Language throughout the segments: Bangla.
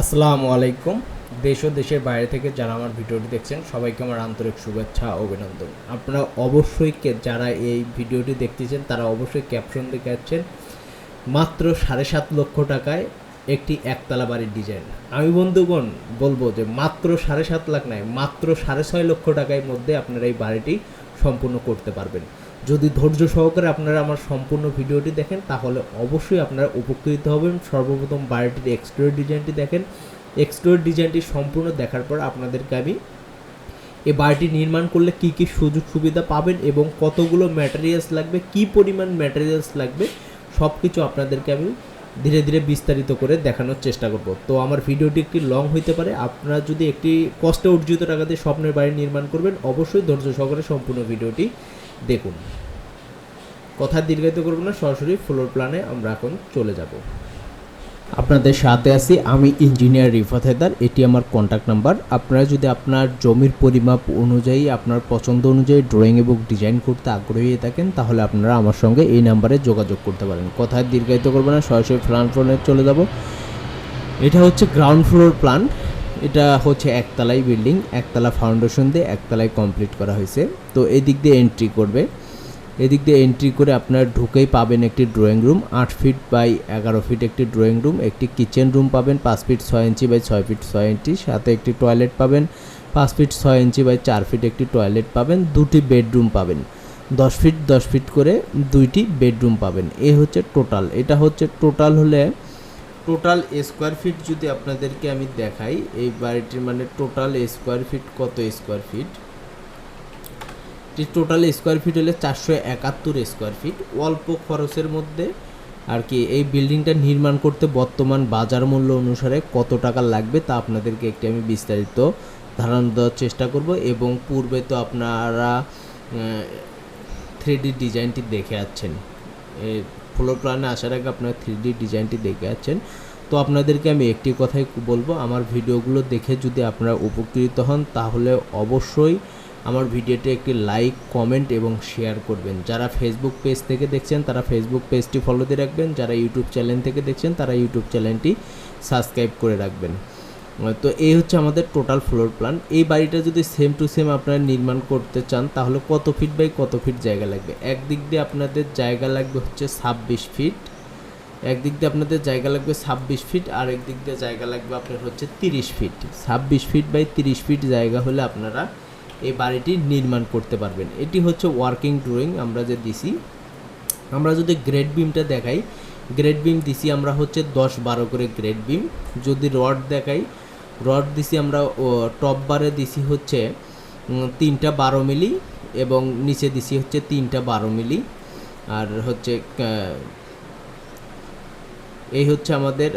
আসসালামু আলাইকুম। দেশ ও দেশের বাইরে থেকে যারা আমার ভিডিওটি দেখছেন, সবাইকে আমার আন্তরিক শুভেচ্ছা অভিনন্দন। আপনারা অবশ্যই যারা এই ভিডিওটি দেখতেছেন, তারা অবশ্যই ক্যাপশন দেখে যাচ্ছেন মাত্র সাড়ে সাত লক্ষ টাকায় একটি একতলা বাড়ির ডিজাইন আমি বন্ধুগণ বলব যে মাত্র সাড়ে সাত লাখ নয় মাত্র সাড়ে ছয় লক্ষ টাকার মধ্যে আপনারা এই বাড়িটি সম্পূর্ণ করতে পারবেন। যদি ধৈর্য সহকারে আপনারা আমার সম্পূর্ণ ভিডিওটি দেখেন, তাহলে অবশ্যই আপনারা উপকৃত হবেন। সর্বপ্রথম বাড়িটির এক্সটেরিয়র ডিজাইনটি দেখেন। এক্সটেরিয়র ডিজাইনটি সম্পূর্ণ দেখার পর আপনাদেরকে আমি এই বাড়িটি নির্মাণ করলে কি কি সুযোগ সুবিধা পাবেন এবং কতগুলো ম্যাটেরিয়ালস লাগবে, কি পরিমাণ ম্যাটেরিয়ালস লাগবে সব কিছু আপনাদেরকে আমি ধীরে ধীরে বিস্তারিত করে দেখানোর চেষ্টা করব। তো আমার ভিডিওটি একটি লং হইতে পারে। আপনারা যদি একটি কষ্টে অর্জিত টাকাতে স্বপ্নের বাড়ি নির্মাণ করবেন, অবশ্যই ধৈর্য সহকারে সম্পূর্ণ ভিডিওটি দেখুন। কথা দীর্ঘায়িত করব না, সরাসরি ফ্লোর প্ল্যানে আমরা এখন চলে যাব। আপনাদের সাথে আছি আমি ইঞ্জিনিয়ার রিফাত হেদার এটি আমার কন্ট্যাক্ট নাম্বার আপনারা যদি আপনার জমির পরিমাপ অনুযায়ী, আপনার পছন্দ অনুযায়ী ড্রয়িং এবং ডিজাইন করতে আগ্রহী থাকেন, তাহলে আপনারা আমার সঙ্গে এই নাম্বারে যোগাযোগ করতে পারেন। কথায় দীর্ঘায়িত করব না, সরাসরি প্ল্যান ফ্লোরে চলে যাব। এটা হচ্ছে গ্রাউন্ড ফ্লোর প্ল্যান এটা হচ্ছে একতলাই বিল্ডিং, একতলা ফাউন্ডেশন দিয়ে একতলায় কমপ্লিট করা হয়েছে। তো এদিক দিয়ে এন্ট্রি করবে। এদিক দিয়ে এন্ট্রি করে আপনার ঢুকেই পাবেন একটি ড্রয়িং রুম আট ফিট বাই এগারো ফিট একটি ড্রয়িং রুম একটি কিচেন রুম পাবেন, পাঁচ ফিট ছয় ইঞ্চি বাই ছয় ফিট ছয় ইঞ্চি সাথে একটি টয়লেট পাবেন, পাঁচ ফিট ছয় ইঞ্চি বাই চার ফিট একটি টয়লেট পাবেন, দুটি বেডরুম পাবেন। দশ ফিট দশ ফিট করে দুইটি বেডরুম পাবেন। এ হচ্ছে টোটাল এটা হচ্ছে টোটাল হলে টোটাল স্কোয়ার ফিট যদি আপনাদেরকে আমি দেখাই, এই বাড়িটির মানে টোটাল স্কোয়ার ফিট কত square feet total square feet হলে চারশো একাত্তর স্কোয়ার ফিট অল্প খরচের মধ্যে আর কি এই বিল্ডিংটা নির্মাণ করতে বর্তমান বাজার মূল্য অনুসারে কত টাকা লাগবে তা আপনাদেরকে একটি আমি বিস্তারিত ধারণা দেওয়ার চেষ্টা করব এবং পূর্বে তো আপনারা থ্রি ডিজাইনটি দেখে আছেন ফ্লোর প্ল্যানে আসার আগে আপনারা থ্রি ডি ডিজাইনটি দেখে আছেন তো আপনাদেরকে আমি একটি কথাই বলব, আমার ভিডিওগুলো দেখে যদি আপনারা উপকৃত হন, তাহলে অবশ্যই আমার ভিডিওটি একটি লাইক কমেন্ট এবং শেয়ার করবেন। যারা ফেসবুক পেজ থেকে দেখছেন, তারা ফেসবুক পেজটি ফলো দিয়ে রাখবেন। যারা ইউটিউব চ্যানেল থেকে দেখছেন, তারা ইউটিউব চ্যানেলটি সাবস্ক্রাইব করে রাখবেন। তো এই হচ্ছে আমাদের টোটাল ফ্লোর প্ল্যান এই বাড়িটা যদি সেম টু সেম আপনারা নির্মাণ করতে চান, তাহলে কত ফিট বাই কত ফিট জায়গা লাগবে? একদিক দিয়ে আপনাদের জায়গা লাগবে হচ্ছে ছাব্বিশ ফিট একদিক দিয়ে আপনাদের জায়গা লাগবে ছাব্বিশ ফিট আর একদিক দিয়ে জায়গা লাগবে আপনার হচ্ছে তিরিশ ফিট ছাব্বিশ ফিট বাই তিরিশ ফিট জায়গা হলে আপনারা এই বাড়িটি নির্মাণ করতে পারবেন। এটি হচ্ছে ওয়ার্কিং ড্রয়িং আমরা যে দিছি। আমরা যদি গ্রেড বিমটা দেখাই গ্রেড বিম দিছি আমরা হচ্ছে দশ বারো করে গ্রেড বিম যদি রড দেখাই রড দিছি আমরা টপ বারে দিছি হচ্ছে তিনটা বারো মিলি এবং নিচে দিছি হচ্ছে তিনটা বারো মিলি। আর হচ্ছে এই হচ্ছে আমাদের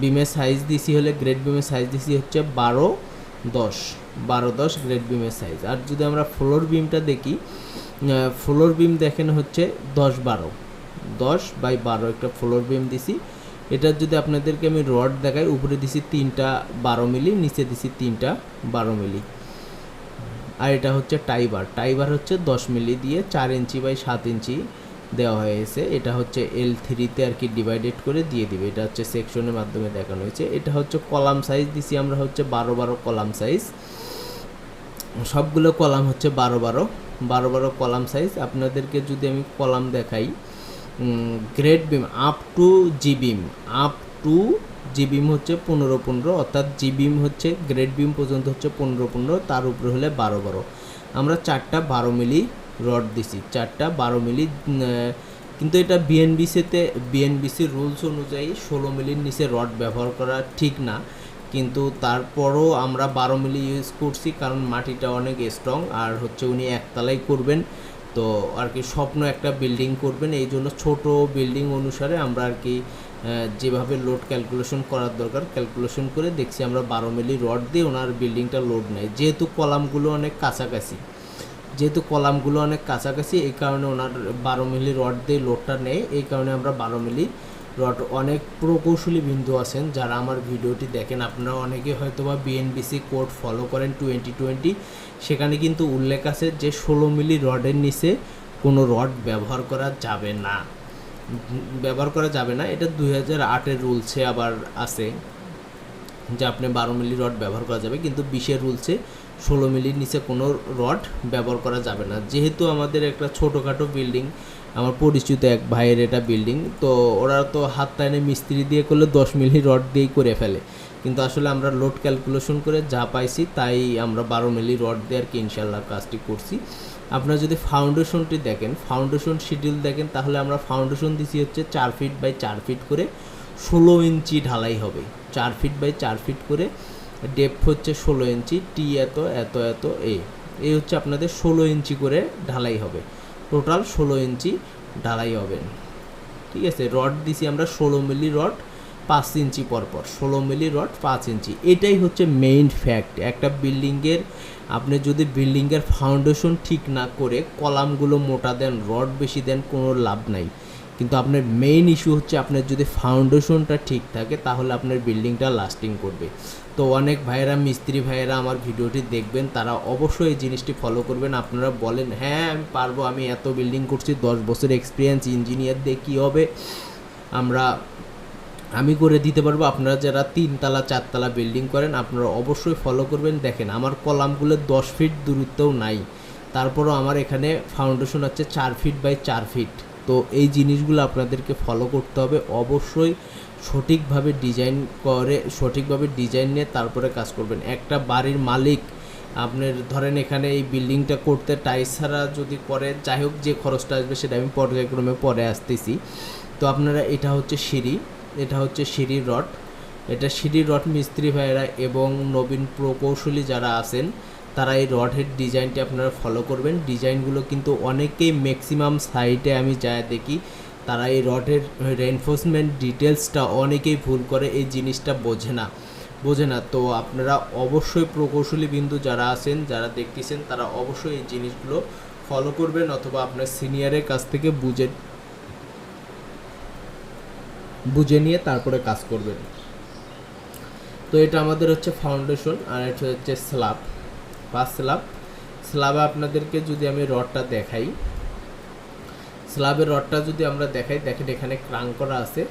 বিমের সাইজ দিছি হলে গ্রেড বিমের সাইজ দিছি হচ্ছে বারো দশ বারো দশ গ্রেড বিমের সাইজ আর যদি আমরা ফ্লোর বিমটা দেখি ফ্লোর বিম দেখেন হচ্ছে দশ বারো, দশ বাই বারো একটা ফ্লোর বিম দিছি। এটার যদি আপনাদেরকে আমি রড দেখাই, উপরে দিছি তিনটা বারো মিলি, নিচে দিছি তিনটা বারো মিলি। আর এটা হচ্ছে টাইবার। টাইবার হচ্ছে দশ মিলি দিয়ে চার ইঞ্চি বাই সাত ইঞ্চি দেওয়া হয়েছে। এটা হচ্ছে এল থ্রিতে আর কি ডিভাইডেড করে দিয়ে দিবে। এটা হচ্ছে সেকশনের মাধ্যমে দেখানো হয়েছে। এটা হচ্ছে কলাম সাইজ দিছি আমরা হচ্ছে বারো বারো কলাম সাইজ সবগুলো কলাম হচ্ছে বারো বারো। বারো বারো কলাম সাইজ আপনাদেরকে যদি আমি কলাম দেখাই grade beam up to G beam up to G beam হচ্ছে পনেরো পনেরো, অর্থাৎ জি বিম হচ্ছে গ্রেড বিম পর্যন্ত হচ্ছে পনেরো পনেরো, তার উপরে হলে বারো বারো। আমরা চারটা বারো মিলি রড দিছি, চারটা বারো মিলি কিন্তু এটা বিএনবিসিতে বিএনবিসির রুলস অনুযায়ী ষোলো মিলির নিচে রড ব্যবহার করা ঠিক না। কিন্তু তারপরও আমরা বারো মিলি ইউজ করছি, কারণ মাটিটা অনেক স্ট্রং আর হচ্ছে উনি একতলাই করবেন। তো আর কি স্বপ্ন একটা বিল্ডিং করবেন, এই জন্য ছোট বিল্ডিং অনুসারে আমরা আর কি যেভাবে লোড ক্যালকুলেশন করার দরকার ক্যালকুলেশন করে দেখছি আমরা বারো মিলি রড দিয়ে ওনার বিল্ডিংটা লোড নেয়। যেহেতু কলামগুলো অনেক কাছাকাছি, যেহেতু কলামগুলো অনেক কাছাকাছি, এই কারণে ওনার বারো মিলি রড দিয়ে লোডটা নেয়, এই কারণে আমরা বারো মিলি রড অনেক প্রকৌশলী বিন্দু আছেন যারা আমার ভিডিওটি দেখেন। আপনারা অনেকে হয়তো বা বিএনবিসি কোড ফলো করেন টোয়েন্টি টোয়েন্টি সেখানে কিন্তু উল্লেখ আছে যে ষোলো মিলি রডের নিচে কোনো রড ব্যবহার করা যাবে না। ব্যবহার করা যাবে না। এটা দুই হাজার আটের রুলসে আবার আছে যে আপনি বারো মিলি রড ব্যবহার করা যাবে, কিন্তু বিশের রুলসে ষোলো মিলির নিচে কোনো রড ব্যবহার করা যাবে না। যেহেতু আমাদের একটা ছোটোখাটো বিল্ডিং আমার পরিচিত এক ভাইয়ের এটা বিল্ডিং তো ওরা তো হাত টাইনে মিস্ত্রি দিয়ে করলে দশ মিলি রড দিয়েই করে ফেলে। কিন্তু আসলে আমরা লোড ক্যালকুলেশন করে যা পাইছি তাই আমরা বারো মিলি রড দিয়ে আর কি ইনশাল্লাহ কাজটি করছি। আপনারা যদি ফাউন্ডেশনটি দেখেন ফাউন্ডেশন শিডিউল দেখেন, তাহলে আমরা ফাউন্ডেশন দিছি হচ্ছে চার ফিট বাই চার ফিট করে ষোলো ইঞ্চি ঢালাই হবে। চার ফিট বাই চার ফিট করে ডেপথ হচ্ছে ষোলো ইঞ্চি টি এত এত এত এ এই হচ্ছে আপনাদের ষোলো ইঞ্চি করে ঢালাই হবে। টোটাল ষোলো ইঞ্চি ঢালাই হবে। ঠিক আছে, রড দিছি আমরা ষোলো মিলি রড, পাঁচ ইঞ্চি পরপর, ষোলো মিলি রড, পাঁচ ইঞ্চি। এটাই হচ্ছে মেইন ফ্যাক্ট একটা বিল্ডিংয়ের, আপনি যদি বিল্ডিংয়ের ফাউন্ডেশন ঠিক না করে কলামগুলো মোটা দেন, রড বেশি দেন, কোনো লাভ নাই। কিন্তু আপনার মেইন ইস্যু হচ্ছে আপনার যদি ফাউন্ডেশনটা ঠিক থাকে, তাহলে আপনার বিল্ডিংটা লাস্টিং করবে। তো অনেক ভাইয়েরা, মিস্ত্রি ভাইয়েরা আমার ভিডিওটি দেখবেন, তারা অবশ্যই এই জিনিসটি ফলো করবেন। আপনারা বলেন হ্যাঁ আমি পারব, আমি এত বিল্ডিং করছি, দশ বছর এক্সপিরিয়েন্স ইঞ্জিনিয়ার দিয়ে কী হবে? আমরা, আমি করে দিতে পারব। আপনারা যারা তিনতলা, চারতলা বিল্ডিং করেন, আপনারা অবশ্যই ফলো করবেন। দেখেন, আমার কলামগুলো দশ ফিট দূরত্বও নাই। তারপরও আমার এখানে ফাউন্ডেশন হচ্ছে চার ফিট বাই চার ফিট তো এই জিনিসগুলো আপনাদেরকে ফলো করতে হবে। অবশ্যই সঠিকভাবে ডিজাইন করে, সঠিকভাবে ডিজাইন নিয়ে তারপরে কাজ করবেন। একটা বাড়ির মালিক, আপনার ধরেন এখানে এই বিল্ডিংটা করতে টাইস ছাড়া যদি করে, যাই হোক যে খরচটা আসবে সেটা আমি পর্যায়ক্রমে পরে আসতেছি। তো আপনারা এটা হচ্ছে সিঁড়ি, এটা হচ্ছে সিঁড়ির রড। এটা সিঁড়ির রড মিস্ত্রি ভাইয়েরা এবং নবীন প্রকৌশলী যারা আছেন তারা এই রডের ডিজাইনটি আপনারা ফলো করবেন। ডিজাইনগুলো কিন্তু অনেকেই ম্যাক্সিমাম সাইটে আমি যা দেখি। তারা এই রডের রেনফোর্সমেন্ট ডিটেলসটা অনেকেই ভুল করে, এই জিনিসটা বোঝে না। বোঝে না। তো আপনারা অবশ্যই প্রকৌশলী বিন্দু যারা আছেন, যারা দেখতেছেন, তারা অবশ্যই এই জিনিসগুলো ফলো করবেন অথবা আপনার সিনিয়রের কাছ থেকে বুঝে বুঝে নিয়ে তারপরে কাজ করবেন। তো এটা আমাদের হচ্ছে ফাউন্ডেশন আর এটা হচ্ছে স্ল্যাব ফার্স্ট স্ল্যাব। স্ল্যাবে আপনাদেরকে যদি আমি রডটা দেখাই, স্ল্যাবের রডটা যদি আমরা দেখাই, দেখেন এখানে ক্রাং করা আছে।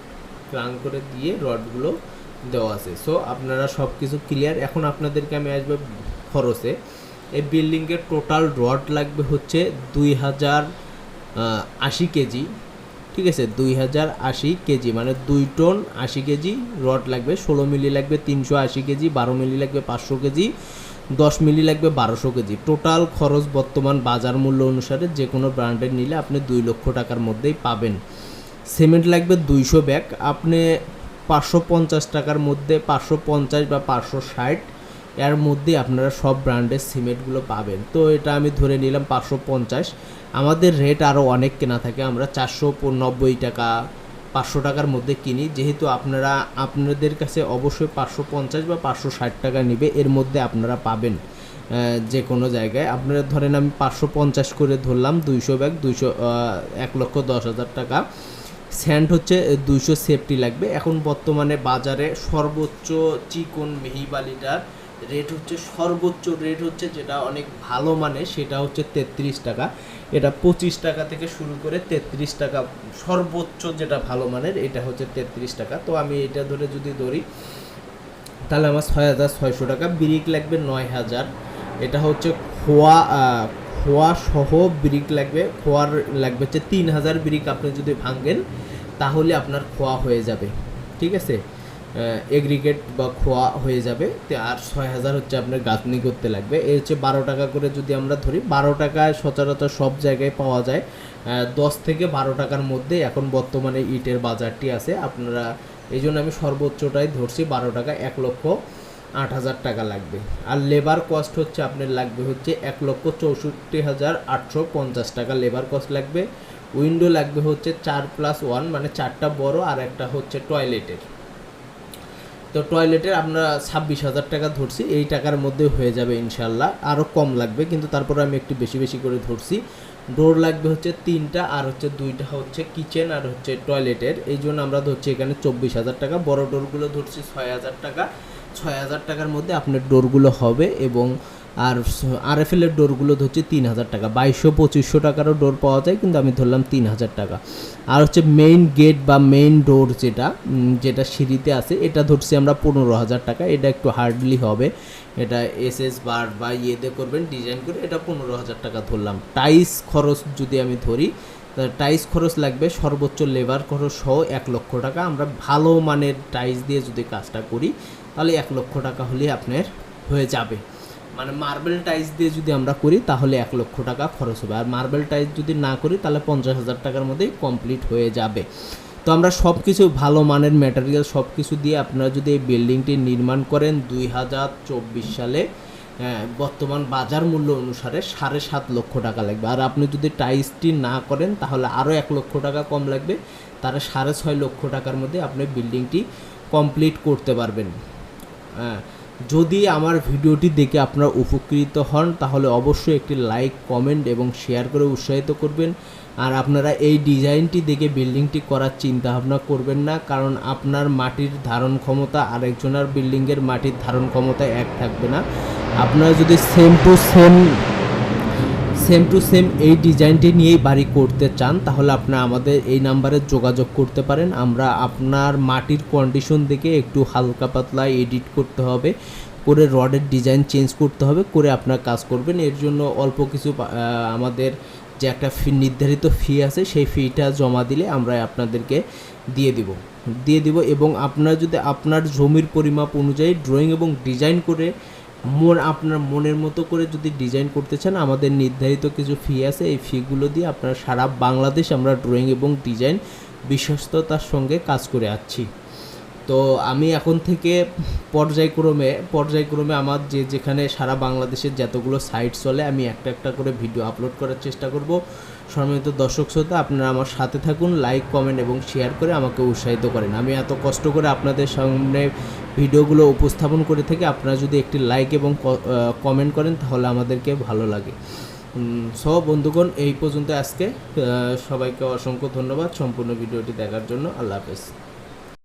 ক্রাং করে দিয়ে রডগুলো দেওয়া আছে। সো আপনারা সব কিছু ক্লিয়ার এখন আপনাদেরকে আমি আসবে খরচে। এই বিল্ডিংয়ের টোটাল রড লাগবে হচ্ছে দুই হাজার আশি কেজি। ঠিক আছে? দুই হাজার আশি কেজি মানে দুই টন আশি কেজি রড লাগবে। ষোলো মিলি লাগবে, তিনশো আশি কেজি, বারো মিলি লাগবে, পাঁচশো কেজি। দশ মিলি লাগবে বারোশো কেজি। টোটাল খরচ বর্তমান বাজার মূল্য অনুসারে যে কোনো ব্র্যান্ডের নিলে আপনি দুই লক্ষ টাকার মধ্যেই পাবেন। সিমেন্ট লাগবে দুইশো ব্যাগ। আপনি পাঁচশো পঞ্চাশ টাকার মধ্যে পাঁচশো পঞ্চাশ বা পাঁচশো ষাট, এর মধ্যে আপনারা সব ব্র্যান্ডের সিমেন্টগুলো পাবেন। তো এটা আমি ধরে নিলাম পাঁচশো পঞ্চাশ। আমাদের রেট আরও অনেক কেনা থাকে। আমরা চারশো নব্বই টাকা পাঁচশো টাকার মধ্যে কিনি। যেহেতু আপনারা, আপনাদের কাছে অবশ্যই পাঁচশো পঞ্চাশ বা পাঁচশো ষাট টাকা নেবে, এর মধ্যে আপনারা পাবেন যে কোনো জায়গায়। আপনারা ধরেন আমি পাঁচশো পঞ্চাশ করে ধরলাম, দুইশো ব্যাগ, দুইশো এক লক্ষ দশ হাজার টাকা। স্যান্ড হচ্ছে দুইশো সেফটি লাগবে। এখন বর্তমানে বাজারে সর্বোচ্চ চিকন মেহিবালিটার রেট হচ্ছে সর্বোচ্চ রেট হচ্ছে যেটা অনেক ভালো মানে সেটা হচ্ছে তেত্রিশ টাকা। এটা পঁচিশ টাকা থেকে শুরু করে তেত্রিশ টাকা, সর্বোচ্চ যেটা ভালো মানের, এটা হচ্ছে তেত্রিশ টাকা। তো আমি এটা ধরে যদি ধরি, তাহলে আমার ছয় হাজার ছয়শো টাকা। ব্রিক লাগবে নয় হাজার। এটা হচ্ছে খোয়া খোয়া সহ ব্রিক লাগবে। খোয়ার লাগবে হচ্ছে তিন হাজার ব্রিক আপনি যদি ভাঙেন, তাহলে আপনার খোয়া হয়ে যাবে। ঠিক আছে? এগ্রিগেট বা খোয়া হয়ে যাবে। আর ছয় হাজার হচ্ছে আপনার গাঁথনি করতে লাগবে। এই হচ্ছে বারো টাকা করে যদি আমরা ধরি, বারো টাকায় সচরাচর সব জায়গায় পাওয়া যায়। দশ থেকে বারো টাকার মধ্যে এখন বর্তমানে ইটের বাজারটি আছে। আপনারা, এই জন্য আমি সর্বোচ্চটাই ধরছি, বারো টাকা এক লক্ষ আট হাজার টাকা লাগবে। আর লেবার কস্ট হচ্ছে আপনার লাগবে হচ্ছে এক লক্ষ চৌষট্টি হাজার আটশো পঞ্চাশ টাকা লেবার কস্ট লাগবে। উইন্ডো লাগবে হচ্ছে চার প্লাস ওয়ান মানে চারটা বড় আর একটা হচ্ছে টয়লেটের তো টয়লেটের আমরা ছাব্বিশ হাজার টাকা ধরছি, এই টাকার মধ্যে হয়ে যাবে ইনশাল্লাহ আরও কম লাগবে, কিন্তু তারপরে আমি একটু বেশি বেশি করে ধরছি। ডোর লাগবে হচ্ছে তিনটা, আর হচ্ছে দুইটা হচ্ছে কিচেন আর হচ্ছে টয়লেটের এই জন্য আমরা ধরছি এখানে চব্বিশ হাজার টাকা। বড় ডোরগুলো ধরছি ছয় হাজার টাকা। ছয় হাজার টাকার মধ্যে আপনার ডোরগুলো হবে এবং আর আর এফ এলের ডোরগুলো হচ্ছে তিন হাজার টাকা। বাইশশো, পঁচিশশো টাকারও ডোর পাওয়া যায়, কিন্তু আমি ধরলাম তিন হাজার টাকা। আর হচ্ছে মেইন গেট বা মেইন ডোর যেটা যেটা সিঁড়িতে আছে, এটা ধরছি আমরা পনেরো হাজার টাকা। এটা একটু হার্ডলি হবে। এটা এস এস বার বা ইয়েতে করবেন ডিজাইন করে এটা পনেরো হাজার টাকা ধরলাম। টাইস খরচ যদি আমি ধরি টাইস খরচ লাগবে সর্বোচ্চ লেবার খরচ সহ এক লক্ষ টাকা। আমরা ভালো মানের টাইস দিয়ে যদি কাজটা করি, তাহলে এক লক্ষ টাকা হলে আপনার হয়ে যাবে। মানে মার্বেল টাইস দিয়ে যদি আমরা করি তাহলে এক লক্ষ টাকা খরচ হবে। আর মার্বেল টাইস যদি না করি তাহলে পঞ্চাশ হাজার টাকার মধ্যেই কমপ্লিট হয়ে যাবে। তো আমরা সব কিছু ভালো মানের ম্যাটেরিয়াল সব কিছু দিয়ে আপনারা যদি এই বিল্ডিংটি নির্মাণ করেন দুই হাজার চব্বিশ সালে হ্যাঁ, বর্তমান বাজার মূল্য অনুসারে সাড়ে সাত লক্ষ টাকা লাগবে। আর আপনি যদি টাইসটি না করেন তাহলে আরও এক লক্ষ টাকা কম লাগবে। তারা সাড়ে ছয় লক্ষ টাকার মধ্যে আপনি বিল্ডিংটি কমপ্লিট করতে পারবেন। হ্যাঁ যদি আমার ভিডিওটি দেখে আপনারা উপকৃত হন, তাহলে অবশ্যই একটি লাইক, কমেন্ট এবং শেয়ার করে উৎসাহিত করবেন। আর আপনারা এই ডিজাইনটি দেখে বিল্ডিংটি করার চিন্তা ভাবনা করবেন না, কারণ আপনার মাটির ধারণ ক্ষমতা আরেকজনের বিল্ডিংয়ের মাটির ধারণ ক্ষমতা এক থাকবে না। আপনারা যদি same to same same to same এই ডিজাইনটি নিয়েই বাড়ি করতে চান, তাহলে আপনারা আমাদের এই নাম্বারে যোগাযোগ করতে পারেন। আমরা আপনার মাটির কন্ডিশন দেখে একটু হালকা পাতলা এডিট করতে হবে, করে রডের ডিজাইন চেঞ্জ করতে হবে, করে আপনার কাজ করবেন। এর জন্য অল্প কিছু আমাদের যে একটা ফি নির্ধারিত ফি আছে, সেই ফিটা জমা দিলে আমরা আপনাদেরকে দিয়ে দিব। দিয়ে দিব এবং আপনারা যদি আপনার জমির পরিমাপ অনুযায়ী ড্রয়িং এবং ডিজাইন করে মন আপনার মনের মতো করে যদি ডিজাইন করতে চান, আমাদের নির্ধারিত কিছু ফি আছে। এই ফিগুলো দিয়ে আপনারা সারা বাংলাদেশ আমরা ড্রয়িং এবং ডিজাইন বিশ্বস্ততার সঙ্গে কাজ করে আসছি তো আমি এখন থেকে পর্যায়ক্রমে পর্যায়ক্রমে আমার যে যেখানে সারা বাংলাদেশের যতগুলো সাইট চলে, আমি একটা একটা করে ভিডিও আপলোড করার চেষ্টা করব। সম্মানিত দর্শক শ্রোতা, আপনারা আমার সাথে থাকুন লাইক কমেন্ট এবং শেয়ার করে আমাকে উৎসাহিত করেন। আমি এত কষ্ট করে আপনাদের সামনে ভিডিওগুলো উপস্থাপন করে থেকে আপনারা যদি একটি লাইক এবং কমেন্ট করেন, তাহলে আমাদেরকে ভালো লাগে। সব বন্ধুগণ, এই পর্যন্ত আজকে সবাইকে অসংখ্য ধন্যবাদ সম্পূর্ণ ভিডিওটি দেখার জন্য। আল্লাহ হাফেজ।